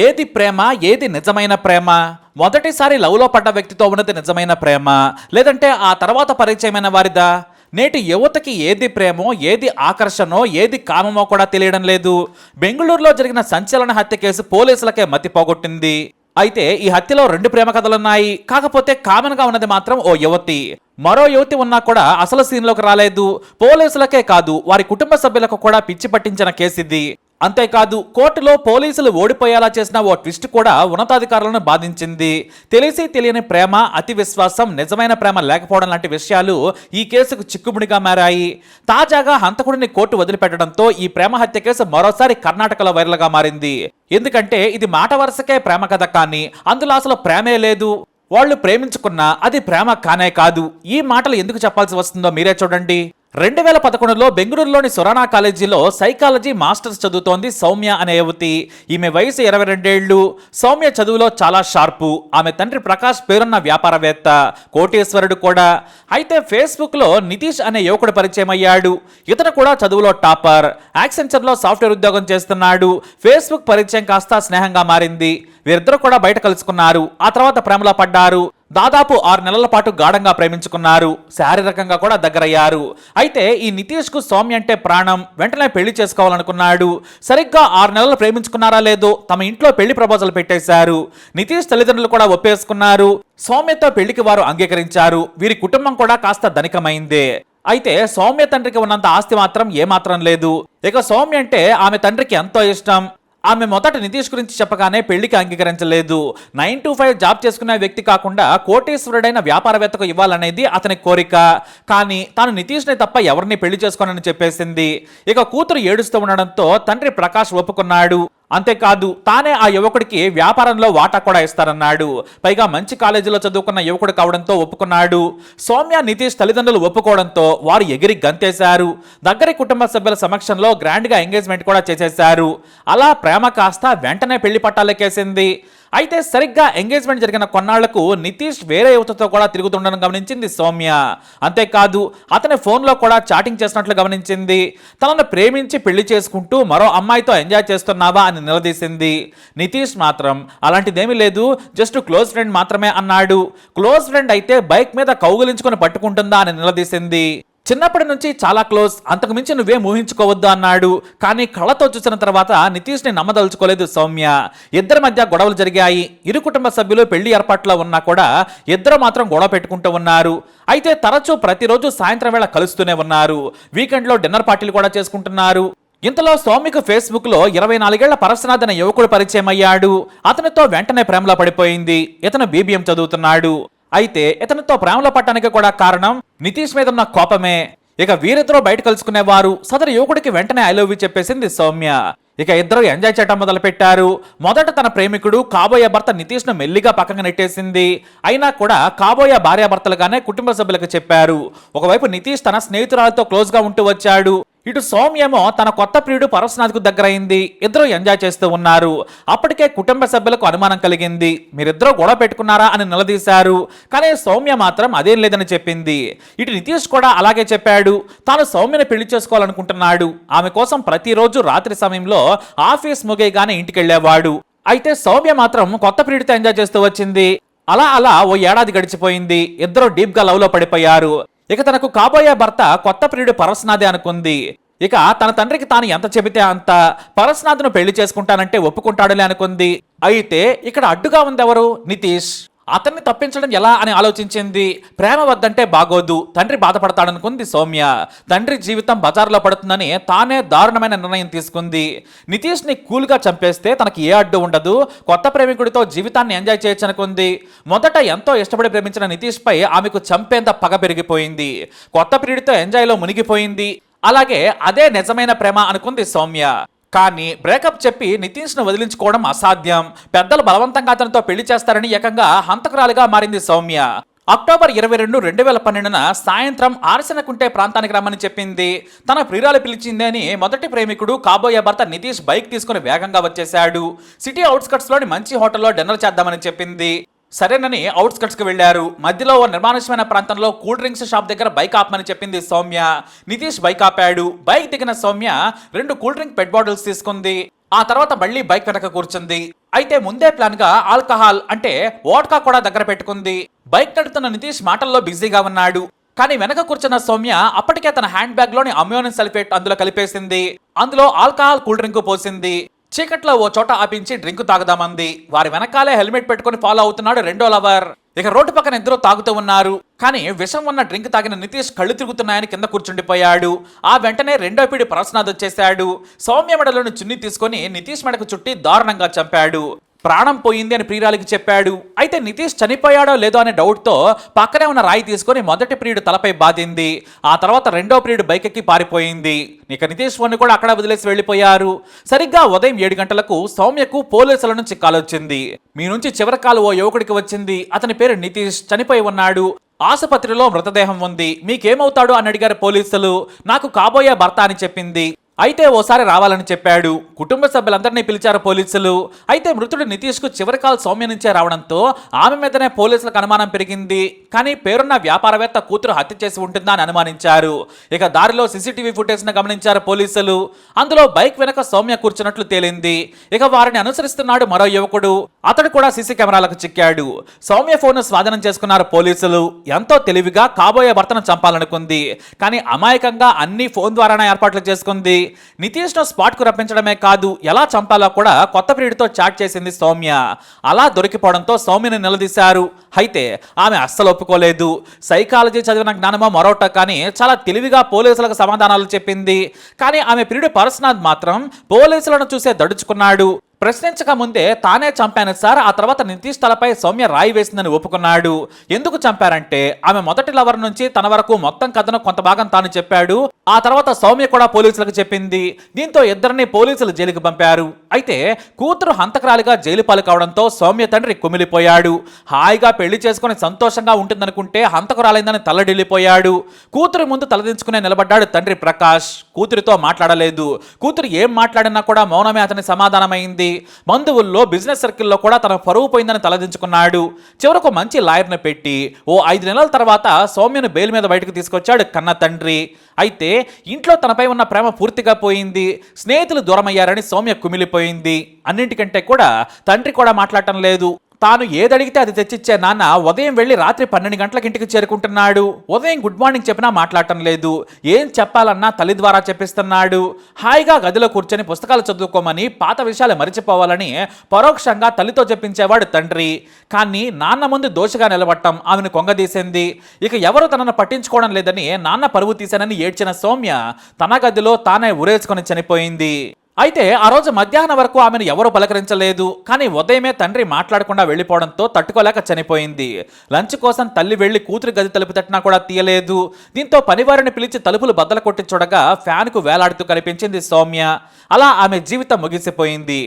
ఏది ప్రేమ ఏది నిజమైన ప్రేమ? మొదటిసారి లవ్లో పడ్డ వ్యక్తితో ఉన్నది నిజమైన ప్రేమ? లేదంటే ఆ తర్వాత పరిచయమైన వారిదా? నేటి యువతకి ఏది ప్రేమో ఏది ఆకర్షణో ఏది కామమో కూడా తెలియడం లేదు. బెంగళూరులో జరిగిన సంచలన హత్య కేసు పోలీసులకే మతి పోగొట్టింది. అయితే ఈ హత్యలో రెండు ప్రేమ కథలున్నాయి. కాకపోతే కామన్గా ఉన్నది మాత్రం ఓ యువతి. మరో యువతి ఉన్నా కూడా అసలు సీన్లోకి రాలేదు. పోలీసులకే కాదు వారి కుటుంబ సభ్యులకు కూడా పిచ్చి పట్టించిన కేసు ఇది అంతేకాదు కోర్టులో పోలీసులు ఓడిపోయేలా చేసిన ఓ ట్విస్ట్ కూడా ఉన్నతాధికారులను బాధించింది. తెలిసి తెలియని ప్రేమ అతి విశ్వాసం నిజమైన ప్రేమ లేకపోవడం లాంటి విషయాలు ఈ కేసుకు చిక్కుముడిగా మారాయి. తాజాగా హంతకుడిని కోర్టు వదిలిపెట్టడంతో ఈ ప్రేమ హత్య కేసు మరోసారి కర్ణాటకలో వైరల్గా మారింది. ఎందుకంటే ఇది మాట వరుసకే ప్రేమ కథ కానీ అందులో అసలు ప్రేమే లేదు. వాళ్ళు ప్రేమించుకున్నా అది ప్రేమ కానే కాదు. ఈ మాటలు ఎందుకు చెప్పాల్సి వస్తుందో మీరే చూడండి. రెండు వేల పదకొండులో బెంగళూరులోని సొరానా కాలేజీలో సైకాలజీ మాస్టర్స్ చదువుతోంది సౌమ్య అనే యువతి. ఈమె వయసు ఇరవై రెండేళ్ళు సౌమ్య చదువులో చాలా షార్పు. ఆమె తండ్రి ప్రకాష్ పేరున్న వ్యాపారవేత్త. కోటేశ్వరుడు కూడా. అయితే ఫేస్బుక్లో నితీష్ అనే యువకుడు పరిచయం అయ్యాడు. ఇతను కూడా చదువులో టాపర్. యాక్సెంచర్లో సాఫ్ట్వేర్ ఉద్యోగం చేస్తున్నాడు. ఫేస్బుక్ పరిచయం కాస్త స్నేహంగా మారింది. వీరిద్దరు కూడా బయట కలుసుకున్నారు. ఆ తర్వాత ప్రేమలో పడ్డారు. దాదాపు ఆరు నెలల పాటు గాఢంగా ప్రేమించుకున్నారు. శారీరకంగా కూడా దగ్గరయ్యారు. అయితే ఈ నితీష్కు సౌమ్య అంటే ప్రాణం. వెంటనే పెళ్ళి చేసుకోవాలనుకున్నాడు. సరిగ్గా ఆరు నెలలు ప్రేమించుకున్నారా లేదో తమ ఇంట్లో పెళ్ళి ప్రపోజల్ పెట్టేశారు. నితీష్ తల్లిదండ్రులు కూడా ఒప్పేసుకున్నారు. సౌమ్యతో పెళ్ళికి వారు అంగీకరించారు. వీరి కుటుంబం కూడా కాస్త ధనికమైందే. అయితే సౌమ్య తండ్రికి ఉన్నంత ఆస్తి మాత్రం ఏమాత్రం లేదు. ఇక సౌమ్య అంటే ఆమె తండ్రికి ఎంతో ఇష్టం. ఆమె మొదట నితీష్ గురించి చెప్పగానే పెళ్ళికి అంగీకరించలేదు. నైన్ టు ఫైవ్ జాబ్ చేసుకునే వ్యక్తి కాకుండా కోటేశ్వరుడైన వ్యాపారవేత్తకు ఇవ్వాలనేది అతని కోరిక. కానీ తాను నితీష్ని తప్ప ఎవరిని పెళ్ళి చేసుకోనని చెప్పేసింది. ఇక కూతురు ఏడుస్తూ ఉండడంతో తండ్రి ప్రకాష్ ఒప్పుకున్నాడు. అంతేకాదు తానే ఆ యువకుడికి వ్యాపారంలో వాటా కూడా ఇస్తారన్నాడు పైగా మంచి కాలేజీలో చదువుకున్న యువకుడు కావడంతో ఒప్పుకున్నాడు. సౌమ్య నితీష్ తల్లిదండ్రులు ఒప్పుకోవడంతో వారు ఎగిరి గంతేశారు. దగ్గరి కుటుంబ సభ్యుల సమక్షంలో గ్రాండ్గా ఎంగేజ్మెంట్ కూడా చేసేశారు. అలా ప్రేమ కాస్త వెంటనే పెళ్ళి పట్టాలకేసింది. అయితే సరిగ్గా ఎంగేజ్మెంట్ జరిగిన కొన్నాళ్ళకు నితీష్ వేరే యువతతో కూడా తిరుగుతుండడం గమనించింది సౌమ్య. అంతేకాదు అతని ఫోన్లో కూడా చాటింగ్ చేసినట్లు గమనించింది. తనను ప్రేమించి పెళ్ళి చేసుకుంటూ మరో అమ్మాయితో ఎంజాయ్ చేస్తున్నావా అని నిలదీసింది. నితీష్ మాత్రం అలాంటిదేమీ లేదు జస్ట్ క్లోజ్ ఫ్రెండ్ మాత్రమే అన్నాడు. క్లోజ్ ఫ్రెండ్ అయితే బైక్ మీద కౌగులించుకొని పట్టుకుంటుందా అని నిలదీసింది. చిన్నప్పటి నుంచి చాలా క్లోజ్ అంతకు మించి నువ్వే ఊహించుకోవద్దు అన్నాడు. కానీ కళ్ళతో చూసిన తర్వాత నితీష్ని నమ్మదలుచుకోలేదు సౌమ్య. ఇద్దరి మధ్య గొడవలు జరిగాయి. ఇరు కుటుంబ సభ్యులు పెళ్ళి ఏర్పాట్లో ఉన్నా కూడా ఇద్దరు మాత్రం గొడవ పెట్టుకుంటూ ఉన్నారు. అయితే తరచూ ప్రతిరోజు సాయంత్రం వేళ కలుస్తూనే ఉన్నారు. వీకెండ్లో డిన్నర్ పార్టీలు కూడా చేసుకుంటున్నారు. ఇంతలో సౌమికు ఫేస్బుక్లో ఇరవై నాలుగేళ్ళ పరశునాథ్ అనే యువకుడు పరిచయం అయ్యాడు. అతనితో వెంటనే ప్రేమలో పడిపోయింది. ఇతను బీబీఎం చదువుతున్నాడు. అయితే ఇతనితో ప్రేమలో పట్టడానికి కూడా కారణం నితీష్ మీద ఉన్న కోపమే. ఇక వీరిద్దరూ బయట కలుసుకునేవారు. సదరు యువకుడికి వెంటనే ఐ లవ్ యూ చెప్పేసింది సౌమ్య. ఇక ఇద్దరు ఎంజాయ్ చేయటం మొదలుపెట్టారు. మొదట తన ప్రేమికుడు కాబోయే భర్త నితీష్ను మెల్లిగా పక్కన నెట్టేసింది. అయినా కూడా కాబోయే భార్యాభర్తలుగానే కుటుంబ సభ్యులకు చెప్పారు. ఒకవైపు నితీష్ తన స్నేహితురాలతో క్లోజ్గా ఉంటూ వచ్చాడు. ఇటు సౌమ్యేమో తన కొత్త ప్రియుడు పరశునాథ్కు దగ్గరైంది. ఇద్దరు ఎంజాయ్ చేస్తూ ఉన్నారు. అప్పటికే కుటుంబ సభ్యులకు అనుమానం కలిగింది. మీరిద్దరూ గొడవ పెట్టుకున్నారా అని నిలదీశారు. కానీ సౌమ్య మాత్రం అదేం లేదని చెప్పింది. ఇటు నితీష్ కూడా అలాగే చెప్పాడు. తాను సౌమ్యను పెళ్ళి చేసుకోవాలనుకుంటున్నాడు. ఆమె కోసం ప్రతిరోజు రాత్రి సమయంలో ఆఫీస్ ముగేగానే ఇంటికెళ్ళేవాడు. అయితే సౌమ్య మాత్రం కొత్త ప్రియుడితో ఎంజాయ్ చేస్తూ వచ్చింది. అలా అలా ఓ ఏడాది గడిచిపోయింది. ఇద్దరు డీప్గా లవ్లో పడిపోయారు. ఇక తనకు కాబోయే భర్త కొత్త ప్రియుడు పరస్నాథే అనుకుంది. ఇక తన తండ్రికి తాను ఎంత చెబితే అంత పరస్నాథ్ను పెళ్ళి చేసుకుంటానంటే ఒప్పుకుంటాడులే అనుకుంది. అయితే ఇక్కడ అడ్డుగా ఉందెవరు? నితీష్. అతన్ని తప్పించడం ఎలా అని ఆలోచించింది? ప్రేమ వద్దంటే బాగోదు. తండ్రి బాధపడతాడనుకుంది సౌమ్య. తండ్రి జీవితం బజార్లో పడుతుందని తానే దారుణమైన నిర్ణయం తీసుకుంది. నితీష్ని కూల్గా చంపేస్తే తనకి ఏ అడ్డు ఉండదు. కొత్త ప్రేమికుడితో జీవితాన్ని ఎంజాయ్ చేయొచ్చు అనుకుంది. మొదట ఎంతో ఇష్టపడి ప్రేమించిన నితీష్పై ఆమెకు చంపేంత పగ పెరిగిపోయింది. కొత్త ప్రియుడితో ఎంజాయ్లో మునిగిపోయింది. అలాగే అదే నిజమైన ప్రేమ అనుకుంది సౌమ్య. కానీ బ్రేకప్ చెప్పి నితీష్ను వదిలించుకోవడం అసాధ్యం. పెద్దలు బలవంతంగా అతనితో పెళ్ళి చేస్తారని ఏకంగా హంతకురాలిగా మారింది సౌమ్య. అక్టోబర్ ఇరవై రెండు రెండు వేల పన్నెండున సాయంత్రం ఆర్సనకుంటే ప్రాంతానికి రమ్మని చెప్పింది. తన ప్రియురాలు పిలిచింది అని మొదటి ప్రేమికుడు కాబోయే భర్త నితీష్ బైక్ తీసుకుని వేగంగా వచ్చేశాడు. సిటీ అవుట్స్కట్స్లోని మంచి హోటల్లో డిన్నర్ చేద్దామని చెప్పింది. సరేనని అవుట్స్కట్స్కి వెళ్ళారు మధ్యలో ఓ నిర్మానుష్యమైన ప్రాంతంలో కూల్ డ్రింక్స్ షాప్ దగ్గర బైక్ ఆపమని చెప్పింది సౌమ్య. నితీష్ బైక్ ఆపాడు. బైక్ దిగిన సౌమ్య రెండు కూల్ డ్రింక్ పెట్ బాటిల్స్ తీసుకుంది. ఆ తర్వాత మళ్ళీ బైక్ వెనక కూర్చుంది. అయితే ముందే ప్లాన్గా ఆల్కహాల్ అంటే వోడ్కా కూడా దగ్గర పెట్టుకుంది. బైక్ నడుతున్న నితీష్ మాటల్లో బిజీగా ఉన్నాడు. కానీ వెనక కూర్చున్న సౌమ్య అప్పటికే తన హ్యాండ్ బ్యాగ్లోని అమ్యోనియం సల్ఫేట్ అందులో కలిపేసింది. అందులో ఆల్కహాల్ కూల్ డ్రింక్ పోసింది. చీకట్లో ఓ చోట ఆపించి డ్రింక్ తాగుదామంది. వారి వెనకాలే హెల్మెట్ పెట్టుకుని ఫాలో అవుతున్నాడు రెండో లవర్. ఇక రోడ్డు పక్కన ఇద్దరు తాగుతూ ఉన్నారు. కానీ విషం ఉన్న డ్రింక్ తాగిన నితీష్ కళ్ళు తిరుగుతున్నాయని కింద కూర్చుండిపోయాడు. ఆ వెంటనే రెండో పీడి పరశునాథ్ వచ్చేశాడు సౌమ్య మెడలోని చున్ని తీసుకొని నితీష్ మెడకు చుట్టి దారుణంగా చంపాడు. ప్రాణం పోయింది అని ప్రియురాలికి చెప్పాడు. అయితే నితీష్ చనిపోయాడో లేదో అనే డౌట్తో పక్కనే ఉన్న రాయి తీసుకొని మొదటి ప్రియుడు తలపై బాధింది ఆ తర్వాత రెండో ప్రియుడు బైక్ ఎక్కి పారిపోయింది. ఇక నితీష్ ఫోన్ కూడా అక్కడ వదిలేసి వెళ్ళిపోయారు. సరిగ్గా ఉదయం ఏడు గంటలకు సౌమ్యకు పోలీసుల నుంచి కాల్ వచ్చింది. మీ నుంచి చివరి కాలు ఓ యువకుడికి వచ్చింది. అతని పేరు నితీష్. చనిపోయి ఉన్నాడు. ఆసుపత్రిలో మృతదేహం ఉంది. మీకేమవుతాడు అని అడిగారు పోలీసులు. నాకు కాబోయే భర్త అని చెప్పింది. అయితే ఓసారి రావాలని చెప్పాడు. కుటుంబ సభ్యులందరినీ పిలిచారు పోలీసులు. అయితే మృతుడు నితీష్కు చివరి కాల్ సౌమ్య నుంచే రావడంతో ఆమె మీదనే పోలీసులకు అనుమానం పెరిగింది. కానీ పేరున్న వ్యాపారవేత్త కూతురు హత్య చేసి ఉంటుందా అని అనుమానించారు. ఇక దారిలో సీసీటీవీ ఫుటేజ్ను గమనించారు పోలీసులు. అందులో బైక్ వెనక సౌమ్య కూర్చున్నట్లు తేలింది. ఇక వారిని అనుసరిస్తున్నాడు మరో యువకుడు. అతడు కూడా సీసీ కెమెరాలకు చిక్కాడు. సౌమ్య ఫోన్ను స్వాధీనం చేసుకున్నారు పోలీసులు. ఎంతో తెలివిగా కాబోయే భర్తను చంపాలనుకుంది. కానీ అమాయకంగా అన్ని ఫోన్ ద్వారానే ఏర్పాట్లు చేసుకుంది. నితీష్ను స్పాట్కు రప్పించడమే కాదు ఎలా చంపాలో కూడా కొత్త ప్రియుడితో చాట్ చేసింది సౌమ్య. అలా దొరికిపోవడంతో సౌమ్యని నిలదీశారు. అయితే ఆమె అస్సలు ఒప్పుకోలేదు. సైకాలజీ చదివిన జ్ఞానమో మరోట కానీ చాలా తెలివిగా పోలీసులకు సమాధానాలు చెప్పింది. కానీ ఆమె ప్రియుడు పరస్నాథ్ మాత్రం పోలీసులను చూసే దడుచుకున్నాడు. ప్రశ్నించక ముందే తానే చంపాను సార్ ఆ తర్వాత నితీష్ తలపై సౌమ్య రాయి వేసిందని ఒప్పుకున్నాడు. ఎందుకు చంపారంటే ఆమె మొదటి లవర్ నుంచి తన వరకు మొత్తం కథను కొంత భాగం తాను చెప్పాడు. ఆ తర్వాత సౌమ్య కూడా పోలీసులకు చెప్పింది. దీంతో ఇద్దరిని పోలీసులు జైలుకి పంపారు. అయితే కూతురు హంతకరాలిగా జైలు పాలు కావడంతో సౌమ్య తండ్రి కుమిలిపోయాడు. హాయిగా పెళ్ళి చేసుకుని సంతోషంగా ఉంటుందనుకుంటే హంతకురాలైందని తల్లడిల్లిపోయాడు. కూతురు ముందు తలదించుకునే నిలబడ్డాడు తండ్రి ప్రకాష్. కూతురితో మాట్లాడలేదు. కూతురు ఏం మాట్లాడినా కూడా మౌనమే అతని సమాధానమైంది. బంధువుల్లో బిజినెస్ సర్కిల్లో కూడా తన పరువు పోయిందని తలదించుకున్నాడు. చివరకు మంచి లాయర్ను పెట్టి ఓ ఐదు నెలల తర్వాత సౌమ్యను బెయిల్ మీద బయటకు తీసుకొచ్చాడు కన్న తండ్రి. అయితే ఇంట్లో తనపై ఉన్న ప్రేమ పూర్తిగా పోయింది. స్నేహితులు దూరమయ్యారని సౌమ్య కుమిలిపోయింది. అన్నింటికంటే కూడా తండ్రి కూడా మాట్లాడటం లేదు. తాను ఏదడిగితే అది తెచ్చిచ్చే నాన్న ఉదయం వెళ్ళి రాత్రి పన్నెండు గంటలకు ఇంటికి చేరుకుంటున్నాడు. ఉదయం గుడ్ మార్నింగ్ చెప్పినా మాట్లాడటం లేదు. ఏం చెప్పాలన్నా తల్లి ద్వారా చెప్పిస్తున్నాడు. హాయిగా గదిలో కూర్చొని పుస్తకాలు చదువుకోమని పాత విషయాలు మరిచిపోవాలని పరోక్షంగా తల్లితో చెప్పించేవాడు తండ్రి. కానీ నాన్న ముందు దోషగా నిలబట్టం ఆమెను కొంగదీసింది. ఇక ఎవరు తనను పట్టించుకోవడం లేదని నాన్న పరువు తీశానని ఏడ్చిన సౌమ్య తన గదిలో తానే ఉరేసుకొని చనిపోయింది. అయితే ఆ రోజు మధ్యాహ్నం వరకు ఆమెను ఎవరూ పలకరించలేదు. కానీ ఉదయమే తండ్రి మాట్లాడకుండా వెళ్ళిపోవడంతో తట్టుకోలేక చనిపోయింది. లంచ్ కోసం తల్లి వెళ్ళి కూతురి గది తలుపు తట్టినా కూడా తీయలేదు. దీంతో పనివారిని పిలిచి తలుపులు బద్దలు కొట్టి చూడగా ఫ్యాన్కు వేలాడుతూ కనిపించింది సౌమ్య. అలా ఆమె జీవితం ముగిసిపోయింది.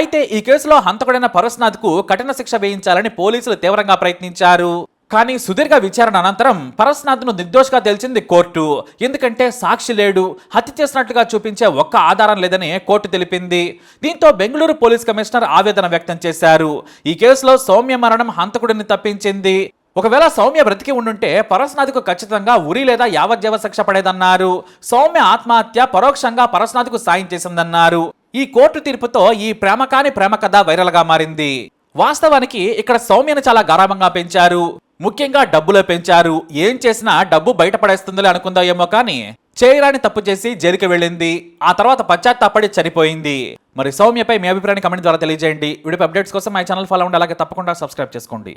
అయితే ఈ కేసులో హంతకుడైన పరస్నాథ్కు కఠిన శిక్ష వేయించాలని పోలీసులు తీవ్రంగా ప్రయత్నించారు. కానీ సుదీర్ఘ విచారణ అనంతరం పరస్నాథ్ను నిర్దోషిగా తేల్చింది కోర్టు. ఎందుకంటే సాక్షి లేడు హత్య చేసినట్లుగా చూపించే ఒక్క ఆధారం లేదని కోర్టు తెలిపింది. దీంతో బెంగళూరు పోలీస్ కమిషనర్ ఆవేదన వ్యక్తం చేశారు. ఈ కేసులో సౌమ్య మరణం హంతకుడిని తప్పించింది. ఒకవేళ సౌమ్య బ్రతికి ఉండుంటే పరస్నాథ్కు ఖచ్చితంగా ఉరి లేదా యావజ్జీవ శిక్ష పడేదన్నారు. సౌమ్య ఆత్మహత్య పరోక్షంగా పరస్నాథ్కు సాయం చేసిందన్నారు. ఈ కోర్టు తీర్పుతో ఈ ప్రేమ కాని ప్రేమ కథ వైరల్గా మారింది. వాస్తవానికి ఇక్కడ సౌమ్యను చాలా గారాభంగా పెంచారు. ముఖ్యంగా డబ్బులో పెంచారు. ఏం చేసినా డబ్బు బయటపడేస్తుందిలే అనుకుందా ఏమో కానీ చేయరాని తప్పు చేసి జైలుకి వెళ్ళింది. ఆ తర్వాత పశ్చాత్తాపడి చనిపోయింది. మరి సౌమ్యపై మీ అభిప్రాయాన్ని కమెంట్ ద్వారా తెలియజేయండి. వీడియో అప్డేట్స్ కోసం మా ఛానల్ ఫాలో ఉండి అలాగే తప్పకుండా సబ్స్క్రైబ్ చేసుకోండి.